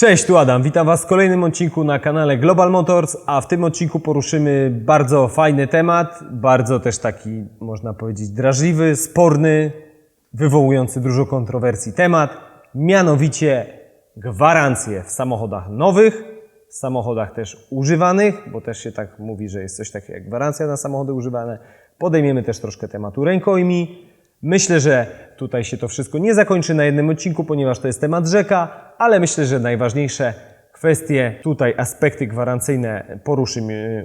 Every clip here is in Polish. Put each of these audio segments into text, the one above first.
Cześć, tu Adam. Witam Was w kolejnym odcinku na kanale Global Motors, a w tym odcinku poruszymy bardzo fajny temat, bardzo też taki, można powiedzieć, drażliwy, sporny, wywołujący dużo kontrowersji temat, mianowicie gwarancje w samochodach nowych, w samochodach też używanych, bo też się tak mówi, że jest coś takiego jak gwarancja na samochody używane. Podejmiemy też troszkę tematu rękojmi, Myślę, że tutaj się to wszystko nie zakończy na jednym odcinku, ponieważ to jest temat rzeka, ale myślę, że najważniejsze kwestie, tutaj aspekty gwarancyjne poruszy,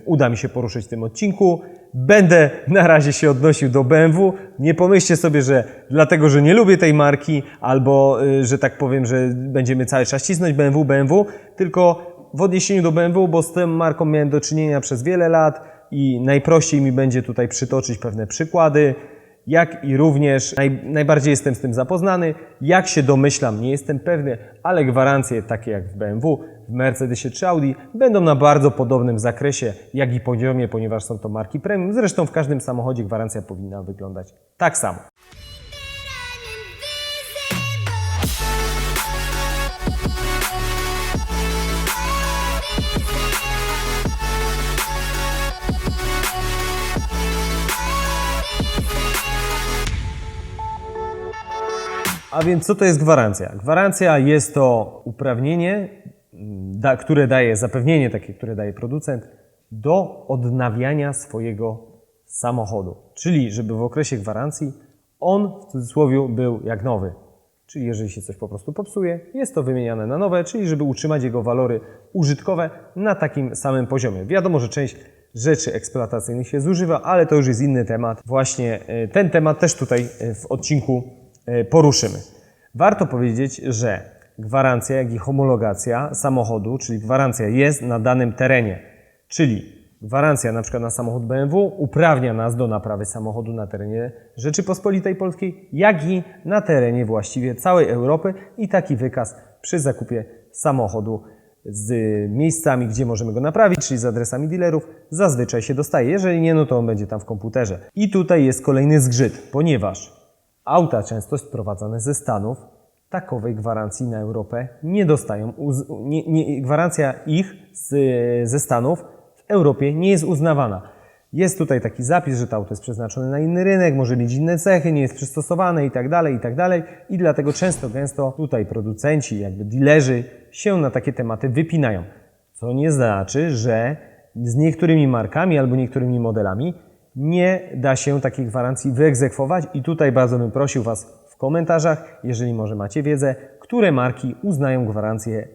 uda mi się poruszyć w tym odcinku. Będę na razie się odnosił do BMW. Nie pomyślcie sobie, że dlatego, że nie lubię tej marki, albo y, że tak powiem, że będziemy cały czas cisnąć BMW, BMW, tylko w odniesieniu do BMW, bo z tą marką miałem do czynienia przez wiele lat i najprościej mi będzie tutaj przytoczyć pewne przykłady jak i również naj, najbardziej jestem z tym zapoznany. Jak się domyślam, nie jestem pewny, ale gwarancje takie jak w BMW, w Mercedesie czy Audi będą na bardzo podobnym zakresie, jak i poziomie, ponieważ są to marki premium. Zresztą w każdym samochodzie gwarancja powinna wyglądać tak samo. A więc co to jest gwarancja? Gwarancja jest to uprawnienie, mm, da, które daje, zapewnienie takie, które daje producent do odnawiania swojego samochodu. Czyli, żeby w okresie gwarancji on w cudzysłowie był jak nowy. Czyli jeżeli się coś po prostu popsuje, jest to wymieniane na nowe, czyli żeby utrzymać jego walory użytkowe na takim samym poziomie. Wiadomo, że część rzeczy eksploatacyjnych się zużywa, ale to już jest inny temat. Właśnie e, ten temat też tutaj e, w odcinku poruszymy. Warto powiedzieć, że gwarancja, jak i homologacja samochodu, czyli gwarancja jest na danym terenie, czyli gwarancja na przykład na samochód BMW uprawnia nas do naprawy samochodu na terenie Rzeczypospolitej Polskiej, jak i na terenie właściwie całej Europy i taki wykaz przy zakupie samochodu z miejscami, gdzie możemy go naprawić, czyli z adresami dealerów, zazwyczaj się dostaje. Jeżeli nie, no to on będzie tam w komputerze. I tutaj jest kolejny zgrzyt, ponieważ auta często sprowadzane ze Stanów takowej gwarancji na Europę nie dostają. Uz, nie, nie, gwarancja ich z, ze Stanów w Europie nie jest uznawana. Jest tutaj taki zapis, że to auto jest przeznaczone na inny rynek, może mieć inne cechy, nie jest przystosowane i tak dalej, i tak dalej. I dlatego często, gęsto tutaj producenci, jakby dealerzy się na takie tematy wypinają. Co nie znaczy, że z niektórymi markami albo niektórymi modelami nie da się takiej gwarancji wyegzekwować i tutaj bardzo bym prosił Was w komentarzach, jeżeli może macie wiedzę, które marki uznają gwarancję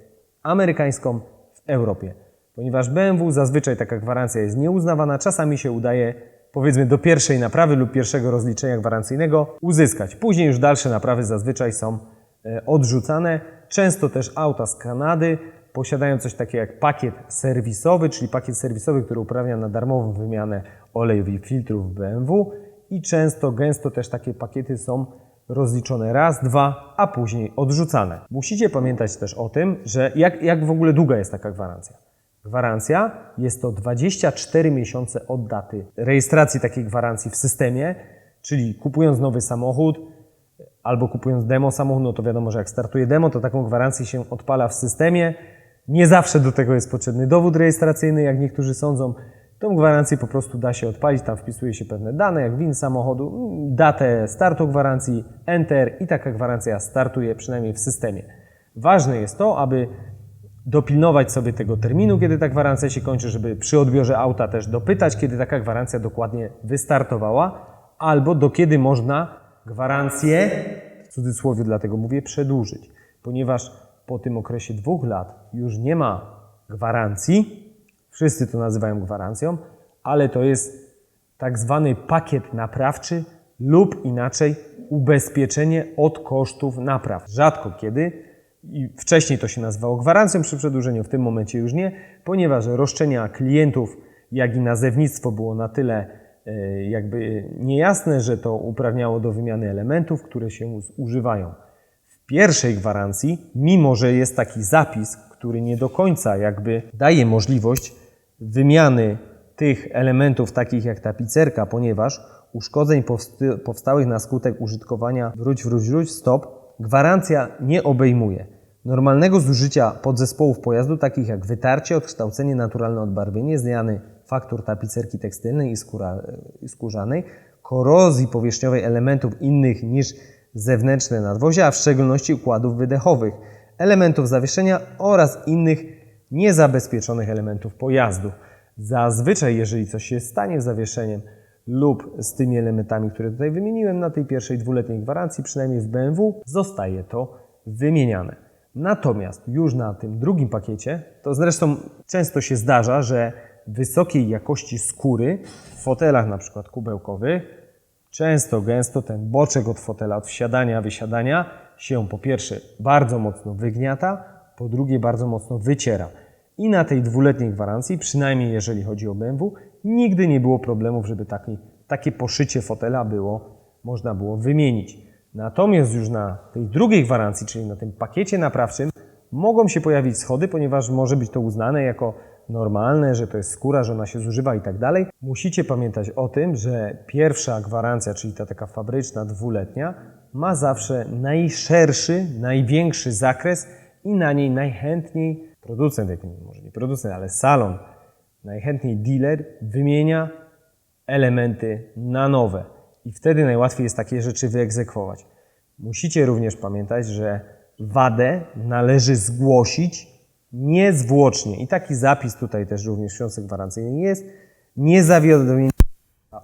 amerykańską w Europie. Ponieważ BMW zazwyczaj taka gwarancja jest nieuznawana, czasami się udaje powiedzmy do pierwszej naprawy lub pierwszego rozliczenia gwarancyjnego uzyskać. Później już dalsze naprawy zazwyczaj są e, odrzucane. Często też auta z Kanady posiadają coś takiego jak pakiet serwisowy, czyli pakiet serwisowy, który uprawnia na darmową wymianę olejów i filtrów BMW i często, gęsto też takie pakiety są rozliczone raz, dwa, a później odrzucane. Musicie pamiętać też o tym, że jak, jak w ogóle długa jest taka gwarancja. Gwarancja jest to 24 miesiące od daty rejestracji takiej gwarancji w systemie, czyli kupując nowy samochód albo kupując demo samochód, no to wiadomo, że jak startuje demo, to taką gwarancję się odpala w systemie. Nie zawsze do tego jest potrzebny dowód rejestracyjny, jak niektórzy sądzą. Tą gwarancję po prostu da się odpalić, tam wpisuje się pewne dane, jak WIN samochodu, datę startu gwarancji, Enter i taka gwarancja startuje przynajmniej w systemie. Ważne jest to, aby dopilnować sobie tego terminu, kiedy ta gwarancja się kończy, żeby przy odbiorze auta też dopytać, kiedy taka gwarancja dokładnie wystartowała, albo do kiedy można gwarancję, w cudzysłowie dlatego mówię, przedłużyć. Ponieważ po tym okresie dwóch lat już nie ma gwarancji, wszyscy to nazywają gwarancją, ale to jest tak zwany pakiet naprawczy lub inaczej ubezpieczenie od kosztów napraw. Rzadko kiedy i wcześniej to się nazywało gwarancją przy przedłużeniu, w tym momencie już nie, ponieważ roszczenia klientów, jak i nazewnictwo było na tyle e, jakby niejasne, że to uprawniało do wymiany elementów, które się używają. W pierwszej gwarancji, mimo że jest taki zapis, który nie do końca jakby daje możliwość wymiany tych elementów takich jak tapicerka, ponieważ uszkodzeń powstałych na skutek użytkowania wróć, wróć, wróć, stop, gwarancja nie obejmuje. normalnego zużycia podzespołów pojazdu, takich jak wytarcie, odkształcenie, naturalne odbarwienie, zmiany faktur tapicerki tekstylnej i, skóra, i skórzanej, korozji powierzchniowej elementów innych niż zewnętrzne nadwozia, a w szczególności układów wydechowych, elementów zawieszenia oraz innych niezabezpieczonych elementów pojazdu. Zazwyczaj, jeżeli coś się stanie z zawieszeniem lub z tymi elementami, które tutaj wymieniłem na tej pierwszej dwuletniej gwarancji, przynajmniej w BMW, zostaje to wymieniane. Natomiast już na tym drugim pakiecie, to zresztą często się zdarza, że wysokiej jakości skóry w fotelach na przykład kubełkowych, często gęsto ten boczek od fotela, od wsiadania, wysiadania się po pierwsze bardzo mocno wygniata, po drugie bardzo mocno wyciera. I na tej dwuletniej gwarancji, przynajmniej jeżeli chodzi o BMW, nigdy nie było problemów, żeby taki, takie poszycie fotela było, można było wymienić. Natomiast już na tej drugiej gwarancji, czyli na tym pakiecie naprawczym, mogą się pojawić schody, ponieważ może być to uznane jako normalne, że to jest skóra, że ona się zużywa i tak dalej. Musicie pamiętać o tym, że pierwsza gwarancja, czyli ta taka fabryczna, dwuletnia, ma zawsze najszerszy, największy zakres i na niej najchętniej producent, jak nie, może nie producent, ale salon, najchętniej dealer wymienia elementy na nowe. I wtedy najłatwiej jest takie rzeczy wyegzekwować. Musicie również pamiętać, że wadę należy zgłosić niezwłocznie. I taki zapis tutaj też również w książce gwarancyjnej jest. Niezawiadomienie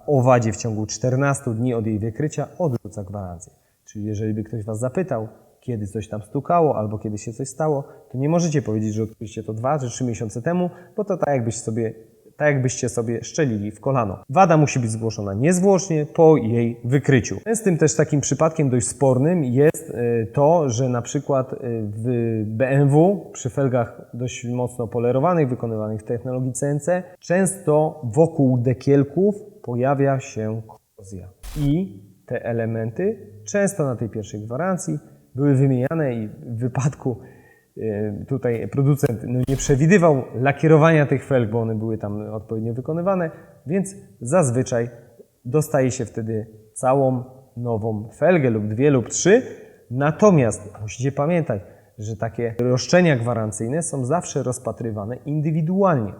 o wadzie w ciągu 14 dni od jej wykrycia odrzuca gwarancję. Czyli jeżeli by ktoś Was zapytał, kiedy coś tam stukało albo kiedy się coś stało, to nie możecie powiedzieć, że odkryliście to dwa czy trzy miesiące temu, bo to tak jakbyś sobie tak jakbyście sobie szczelili w kolano. Wada musi być zgłoszona niezwłocznie po jej wykryciu. Z tym też takim przypadkiem dość spornym jest y, to, że na przykład y, w BMW przy felgach dość mocno polerowanych, wykonywanych w technologii CNC, często wokół dekielków pojawia się korozja. I te elementy często na tej pierwszej gwarancji były wymieniane i w wypadku y, tutaj producent no, nie przewidywał lakierowania tych felg, bo one były tam odpowiednio wykonywane, więc zazwyczaj dostaje się wtedy całą nową felgę lub dwie lub trzy. Natomiast musicie pamiętać, że takie roszczenia gwarancyjne są zawsze rozpatrywane indywidualnie.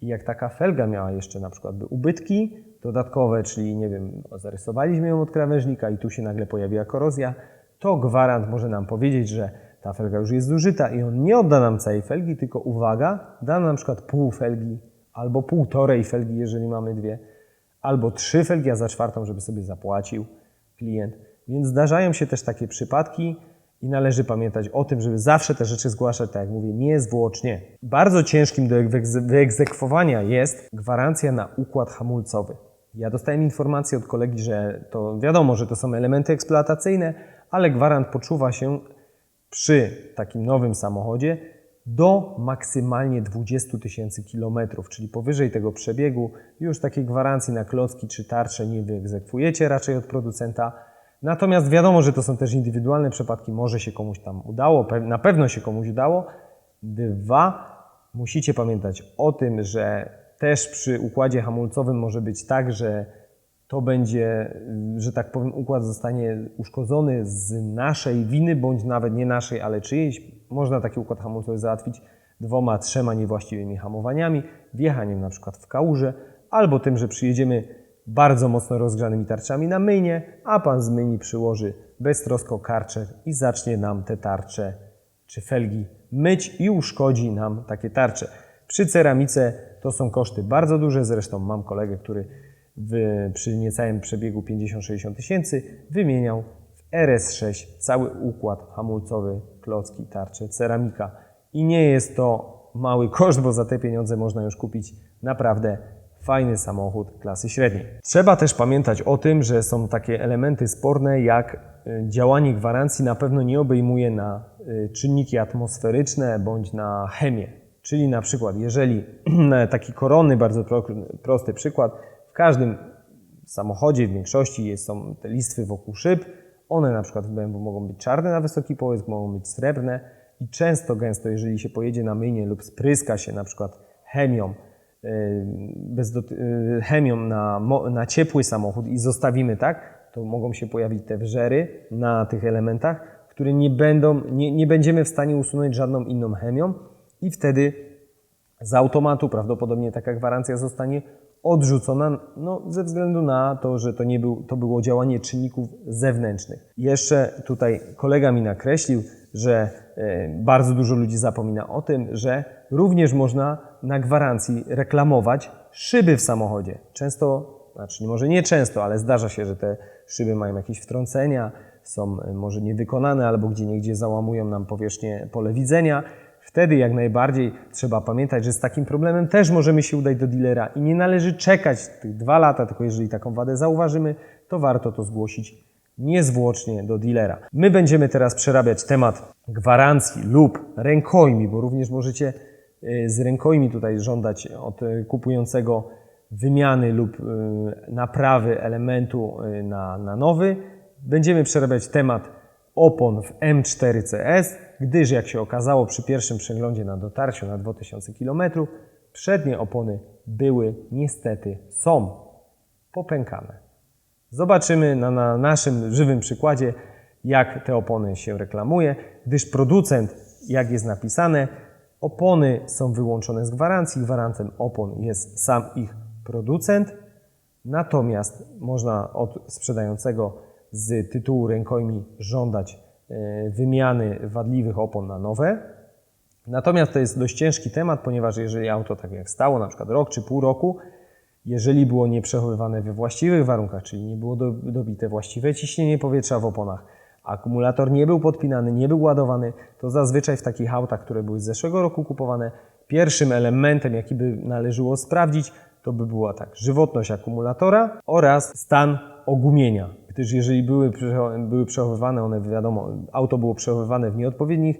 I jak taka felga miała jeszcze na przykład ubytki dodatkowe, czyli nie wiem, zarysowaliśmy ją od krawężnika i tu się nagle pojawiła korozja, to gwarant może nam powiedzieć, że ta felga już jest zużyta i on nie odda nam całej felgi, tylko uwaga, da nam na przykład pół felgi albo półtorej felgi, jeżeli mamy dwie, albo trzy felgi, a za czwartą, żeby sobie zapłacił klient. Więc zdarzają się też takie przypadki i należy pamiętać o tym, żeby zawsze te rzeczy zgłaszać, tak jak mówię, niezwłocznie. Bardzo ciężkim do wyegzekwowania jest gwarancja na układ hamulcowy. Ja dostałem informację od kolegi, że to wiadomo, że to są elementy eksploatacyjne, ale gwarant poczuwa się przy takim nowym samochodzie do maksymalnie 20 tysięcy kilometrów, czyli powyżej tego przebiegu już takiej gwarancji na klocki czy tarcze nie wyegzekwujecie raczej od producenta. Natomiast wiadomo, że to są też indywidualne przypadki, może się komuś tam udało, na pewno się komuś udało. Dwa, musicie pamiętać o tym, że też przy układzie hamulcowym może być tak, że to będzie, że tak powiem, układ zostanie uszkodzony z naszej winy, bądź nawet nie naszej, ale czyjejś. Można taki układ hamulcowy załatwić dwoma, trzema niewłaściwymi hamowaniami, wjechaniem na przykład w kałużę, albo tym, że przyjedziemy bardzo mocno rozgrzanymi tarczami na myjnie, a pan z myjni przyłoży beztrosko karczę i zacznie nam te tarcze czy felgi myć i uszkodzi nam takie tarcze. Przy ceramice to są koszty bardzo duże, zresztą mam kolegę, który w, przy niecałym przebiegu 50-60 tysięcy wymieniał w RS6 cały układ hamulcowy, klocki, tarcze, ceramika. I nie jest to mały koszt, bo za te pieniądze można już kupić naprawdę fajny samochód klasy średniej. Trzeba też pamiętać o tym, że są takie elementy sporne, jak y, działanie gwarancji na pewno nie obejmuje na y, czynniki atmosferyczne bądź na chemię. Czyli na przykład, jeżeli taki korony, bardzo prosty przykład, każdym samochodzie, w większości są te listwy wokół szyb. One na przykład w BMW mogą być czarne na wysoki połysk, mogą być srebrne i często, gęsto, jeżeli się pojedzie na myjnie lub spryska się na przykład chemią, yy, bez yy, chemią na, na ciepły samochód i zostawimy tak, to mogą się pojawić te wżery na tych elementach, które nie będą, nie, nie będziemy w stanie usunąć żadną inną chemią i wtedy z automatu prawdopodobnie taka gwarancja zostanie odrzucona no, ze względu na to, że to, nie był, to było działanie czynników zewnętrznych. Jeszcze tutaj kolega mi nakreślił, że e, bardzo dużo ludzi zapomina o tym, że również można na gwarancji reklamować szyby w samochodzie. Często, znaczy może nie często, ale zdarza się, że te szyby mają jakieś wtrącenia, są e, może niewykonane albo gdzie niegdzie załamują nam powierzchnię pole widzenia. Wtedy jak najbardziej trzeba pamiętać, że z takim problemem też możemy się udać do dealera i nie należy czekać tych dwa lata, tylko jeżeli taką wadę zauważymy, to warto to zgłosić niezwłocznie do dealera. My będziemy teraz przerabiać temat gwarancji lub rękojmi, bo również możecie y, z rękojmi tutaj żądać od kupującego wymiany lub y, naprawy elementu y, na, na nowy. Będziemy przerabiać temat opon w M4CS, gdyż jak się okazało przy pierwszym przeglądzie na dotarciu na 2000 km, przednie opony były niestety, są popękane. Zobaczymy na, na naszym żywym przykładzie, jak te opony się reklamuje, gdyż producent, jak jest napisane, opony są wyłączone z gwarancji, gwarantem opon jest sam ich producent, natomiast można od sprzedającego z tytułu rękojmi żądać wymiany wadliwych opon na nowe. Natomiast to jest dość ciężki temat, ponieważ jeżeli auto tak jak stało, na przykład rok czy pół roku, jeżeli było nieprzechowywane we właściwych warunkach, czyli nie było do- dobite właściwe ciśnienie powietrza w oponach, akumulator nie był podpinany, nie był ładowany, to zazwyczaj w takich autach, które były z zeszłego roku kupowane, pierwszym elementem, jaki by należało sprawdzić, to by była tak, żywotność akumulatora oraz stan ogumienia. Gdyż jeżeli były, były przechowywane one, wiadomo, auto było przechowywane w nieodpowiednich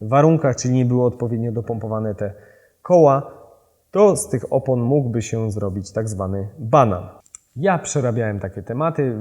warunkach, czyli nie były odpowiednio dopompowane te koła, to z tych opon mógłby się zrobić tak zwany banan. Ja przerabiałem takie tematy,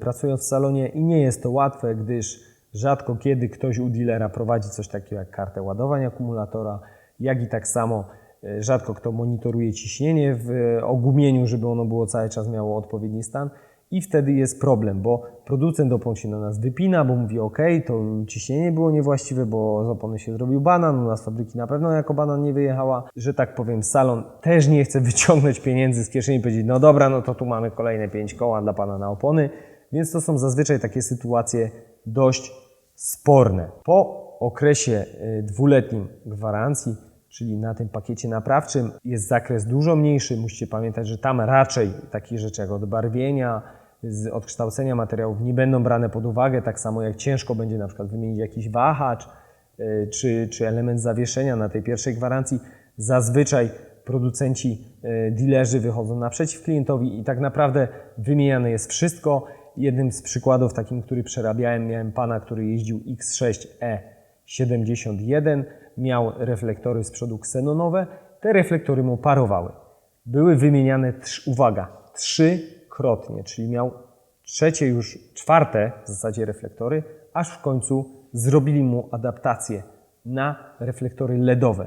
pracując w salonie i nie jest to łatwe, gdyż rzadko kiedy ktoś u dealera prowadzi coś takiego jak kartę ładowań akumulatora, jak i tak samo y, rzadko kto monitoruje ciśnienie w y, ogumieniu, żeby ono było cały czas miało odpowiedni stan. I wtedy jest problem, bo producent opon się na nas wypina, bo mówi ok, to ciśnienie było niewłaściwe, bo z opony się zrobił banan, u nas fabryki na pewno jako banan nie wyjechała. Że tak powiem, salon też nie chce wyciągnąć pieniędzy z kieszeni i powiedzieć, no dobra, no to tu mamy kolejne pięć koła dla Pana na opony. Więc to są zazwyczaj takie sytuacje dość sporne. Po okresie y, dwuletnim gwarancji, czyli na tym pakiecie naprawczym, jest zakres dużo mniejszy. Musicie pamiętać, że tam raczej takie rzeczy jak odbarwienia, z odkształcenia materiałów nie będą brane pod uwagę, tak samo jak ciężko będzie na przykład wymienić jakiś wahacz y, czy, czy element zawieszenia na tej pierwszej gwarancji. Zazwyczaj producenci, y, dealerzy wychodzą naprzeciw klientowi i tak naprawdę wymieniane jest wszystko. Jednym z przykładów takim, który przerabiałem, miałem pana, który jeździł X6E71, miał reflektory z przodu ksenonowe, te reflektory mu parowały. Były wymieniane, uwaga, trzykrotnie, czyli miał trzecie już, czwarte w zasadzie reflektory, aż w końcu zrobili mu adaptację na reflektory LEDowe.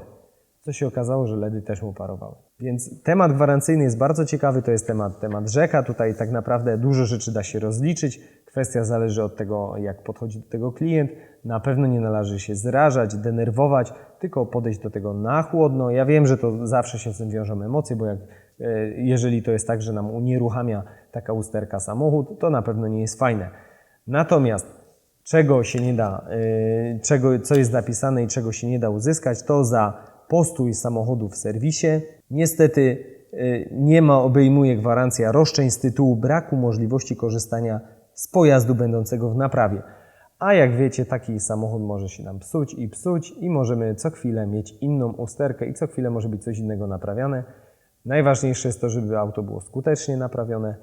Co się okazało, że LEDy też mu parowały. Więc temat gwarancyjny jest bardzo ciekawy, to jest temat, temat rzeka. Tutaj tak naprawdę dużo rzeczy da się rozliczyć. Kwestia zależy od tego, jak podchodzi do tego klient. Na pewno nie należy się zrażać, denerwować, tylko podejść do tego na chłodno. Ja wiem, że to zawsze się z tym wiążą emocje, bo jak, e, jeżeli to jest tak, że nam unieruchamia taka usterka samochód, to na pewno nie jest fajne. Natomiast czego się nie da, y, czego, co jest napisane i czego się nie da uzyskać, to za postój samochodu w serwisie. Niestety y, nie ma, obejmuje gwarancja roszczeń z tytułu braku możliwości korzystania z pojazdu będącego w naprawie. A jak wiecie, taki samochód może się nam psuć i psuć i możemy co chwilę mieć inną usterkę i co chwilę może być coś innego naprawiane. Najważniejsze jest to, żeby auto było skutecznie naprawione,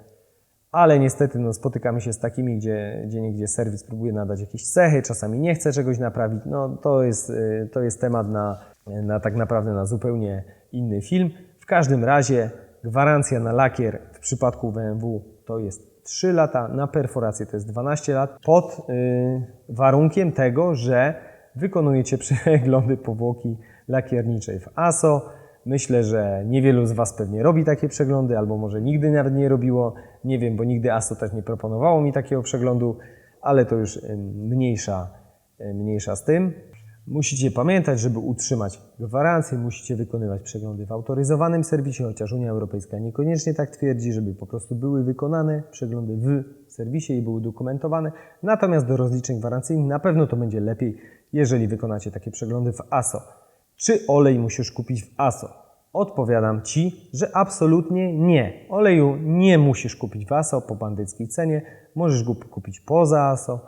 ale niestety no, spotykamy się z takimi, gdzie, gdzie niegdzie serwis próbuje nadać jakieś cechy, czasami nie chce czegoś naprawić. No, to, jest, y, to jest temat na, na tak naprawdę na zupełnie inny film. W każdym razie gwarancja na lakier w przypadku BMW to jest 3 lata, na perforację to jest 12 lat, pod y, warunkiem tego, że wykonujecie przeglądy powłoki lakierniczej w ASO. Myślę, że niewielu z Was pewnie robi takie przeglądy, albo może nigdy nawet nie robiło. Nie wiem, bo nigdy ASO też nie proponowało mi takiego przeglądu, ale to już mniejsza, mniejsza z tym. Musicie pamiętać, żeby utrzymać gwarancję, musicie wykonywać przeglądy w autoryzowanym serwisie, chociaż Unia Europejska niekoniecznie tak twierdzi, żeby po prostu były wykonane przeglądy w serwisie i były dokumentowane. Natomiast do rozliczeń gwarancyjnych na pewno to będzie lepiej, jeżeli wykonacie takie przeglądy w ASO. Czy olej musisz kupić w ASO? Odpowiadam Ci, że absolutnie nie. Oleju nie musisz kupić w ASO po bandyckiej cenie, możesz go kupić poza ASO.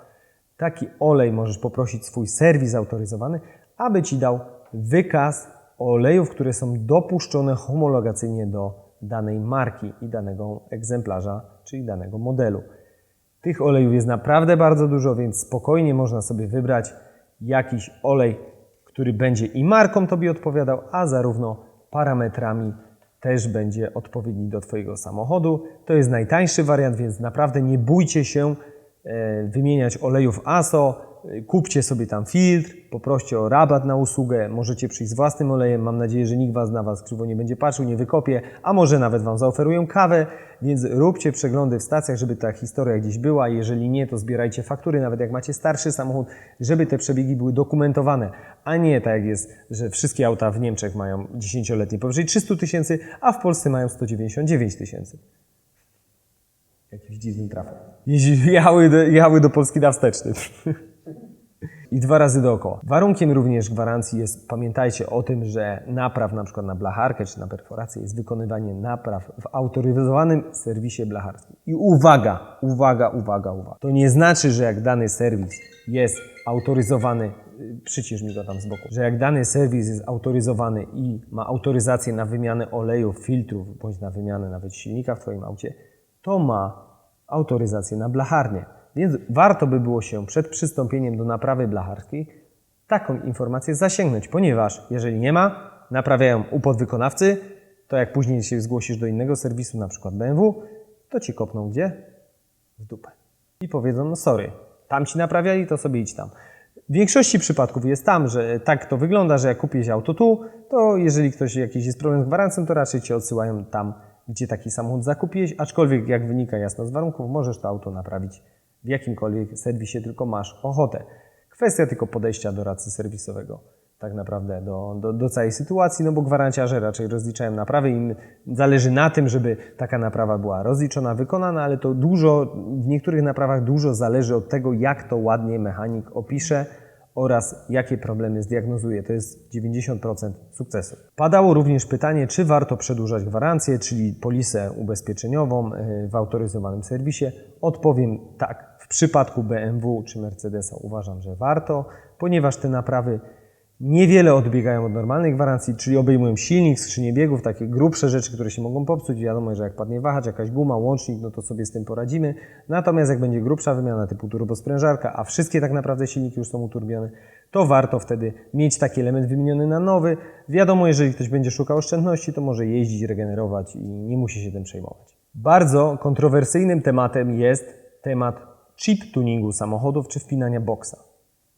Taki olej możesz poprosić swój serwis autoryzowany, aby Ci dał wykaz olejów, które są dopuszczone homologacyjnie do danej marki i danego egzemplarza, czyli danego modelu. Tych olejów jest naprawdę bardzo dużo, więc spokojnie można sobie wybrać jakiś olej, który będzie i marką Tobie odpowiadał, a zarówno parametrami też będzie odpowiedni do Twojego samochodu. To jest najtańszy wariant, więc naprawdę nie bójcie się e, wymieniać olejów ASO. Kupcie sobie tam filtr, poproście o rabat na usługę, możecie przyjść z własnym olejem. Mam nadzieję, że nikt Was na Was krzywo nie będzie patrzył, nie wykopie, a może nawet Wam zaoferują kawę, więc róbcie przeglądy w stacjach, żeby ta historia gdzieś była. Jeżeli nie, to zbierajcie faktury, nawet jak macie starszy samochód, żeby te przebiegi były dokumentowane, a nie tak jak jest, że wszystkie auta w Niemczech mają 10-letnie powyżej 300 tysięcy, a w Polsce mają 199 tysięcy. Jakiś dziwny trafik. Jeździ- do, jechały do Polski na wsteczny. I dwa razy dookoła. Warunkiem również gwarancji jest, pamiętajcie o tym, że napraw na przykład na blacharkę czy na perforację jest wykonywanie napraw w autoryzowanym serwisie blacharskim. I uwaga, uwaga, uwaga, uwaga. To nie znaczy, że jak dany serwis jest autoryzowany, y, przycisz mi go tam z boku, że jak dany serwis jest autoryzowany i ma autoryzację na wymianę olejów, filtrów, bądź na wymianę nawet silnika w Twoim aucie, to ma autoryzację na blacharnię. Więc warto by było się przed przystąpieniem do naprawy blacharskiej taką informację zasięgnąć, ponieważ jeżeli nie ma, naprawiają u podwykonawcy, to jak później się zgłosisz do innego serwisu, na przykład BMW, to ci kopną gdzie? W dupę. I powiedzą, no sorry, tam ci naprawiali, to sobie idź tam. W większości przypadków jest tam, że tak to wygląda, że jak kupisz auto tu, to jeżeli ktoś jakiś jest problem z gwarancją, to raczej cię odsyłają tam, gdzie taki samochód zakupiłeś, aczkolwiek jak wynika jasno z warunków, możesz to auto naprawić w jakimkolwiek serwisie, tylko masz ochotę. Kwestia tylko podejścia doradcy serwisowego tak naprawdę do, do, do całej sytuacji, no bo gwaranciarze raczej rozliczają naprawy, im zależy na tym, żeby taka naprawa była rozliczona, wykonana, ale to dużo, w niektórych naprawach dużo zależy od tego, jak to ładnie mechanik opisze oraz jakie problemy zdiagnozuje. To jest 90% sukcesu. Padało również pytanie, czy warto przedłużać gwarancję, czyli polisę ubezpieczeniową y, w autoryzowanym serwisie. Odpowiem tak. W przypadku BMW czy Mercedesa uważam, że warto, ponieważ te naprawy niewiele odbiegają od normalnej gwarancji, czyli obejmują silnik, skrzynię biegów, takie grubsze rzeczy, które się mogą popsuć. Wiadomo, że jak padnie wahacz, jakaś guma, łącznik, no to sobie z tym poradzimy. Natomiast jak będzie grubsza wymiana typu turbosprężarka, a wszystkie tak naprawdę silniki już są uturbione, to warto wtedy mieć taki element wymieniony na nowy. Wiadomo, jeżeli ktoś będzie szukał oszczędności, to może jeździć, regenerować i nie musi się tym przejmować. Bardzo kontrowersyjnym tematem jest temat chip tuningu samochodów czy wpinania boksa.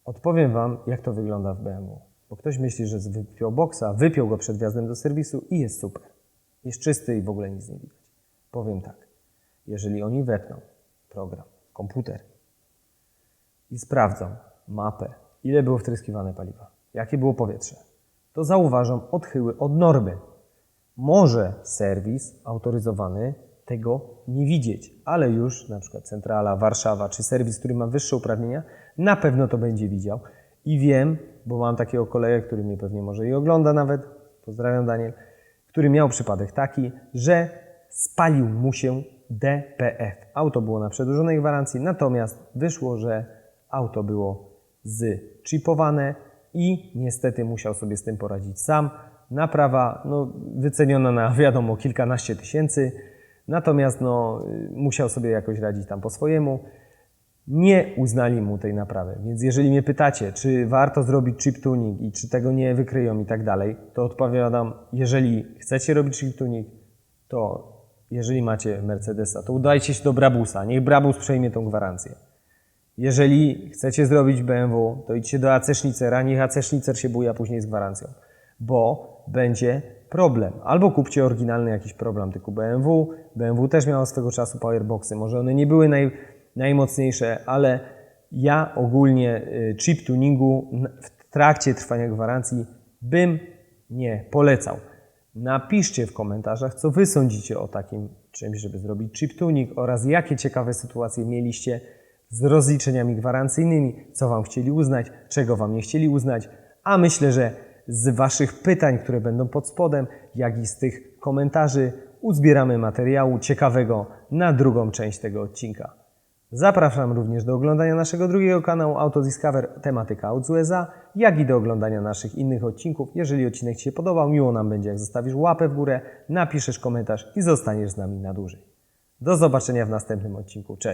Odpowiem Wam, jak to wygląda w BMW. Bo ktoś myśli, że wypiął boksa, wypiął go przed wjazdem do serwisu i jest super. Jest czysty i w ogóle nic nie widać. Powiem tak. Jeżeli oni wepną program, komputer i sprawdzą mapę, ile było wtryskiwane paliwa, jakie było powietrze, to zauważą odchyły od normy. Może serwis autoryzowany tego nie widzieć, ale już na przykład centrala Warszawa czy serwis, który ma wyższe uprawnienia, na pewno to będzie widział. I wiem, bo mam takiego kolegę, który mnie pewnie może i ogląda nawet, pozdrawiam Daniel, który miał przypadek taki, że spalił mu się DPF. Auto było na przedłużonej gwarancji, natomiast wyszło, że auto było zchipowane i niestety musiał sobie z tym poradzić sam. Naprawa no, wyceniona na wiadomo kilkanaście tysięcy, natomiast no, y, musiał sobie jakoś radzić tam po swojemu. Nie uznali mu tej naprawy. Więc jeżeli mnie pytacie, czy warto zrobić chip tuning i czy tego nie wykryją i tak dalej, to odpowiadam, jeżeli chcecie robić chip tuning, to jeżeli macie Mercedesa, to udajcie się do Brabusa. Niech Brabus przejmie tą gwarancję. Jeżeli chcecie zrobić BMW, to idźcie do AC Schnitzera, niech AC Schnitzer się buja później z gwarancją, bo będzie problem. Albo kupcie oryginalny jakiś program typu BMW. BMW też miało swego czasu powerboxy. Może one nie były naj, najmocniejsze, ale Ja ogólnie y, chip tuningu w trakcie trwania gwarancji bym nie polecał. Napiszcie w komentarzach, co Wy sądzicie o takim czymś, żeby zrobić chip tuning oraz jakie ciekawe sytuacje mieliście z rozliczeniami gwarancyjnymi, co Wam chcieli uznać, czego Wam nie chcieli uznać, a myślę, że z Waszych pytań, które będą pod spodem, jak i z tych komentarzy uzbieramy materiału ciekawego na drugą część tego odcinka. Zapraszam również do oglądania naszego drugiego kanału Autodiscover tematyka aut USA, jak i do oglądania naszych innych odcinków. Jeżeli odcinek Ci się podobał, miło nam będzie, jak zostawisz łapę w górę, napiszesz komentarz i zostaniesz z nami na dłużej. Do zobaczenia w następnym odcinku. Cześć!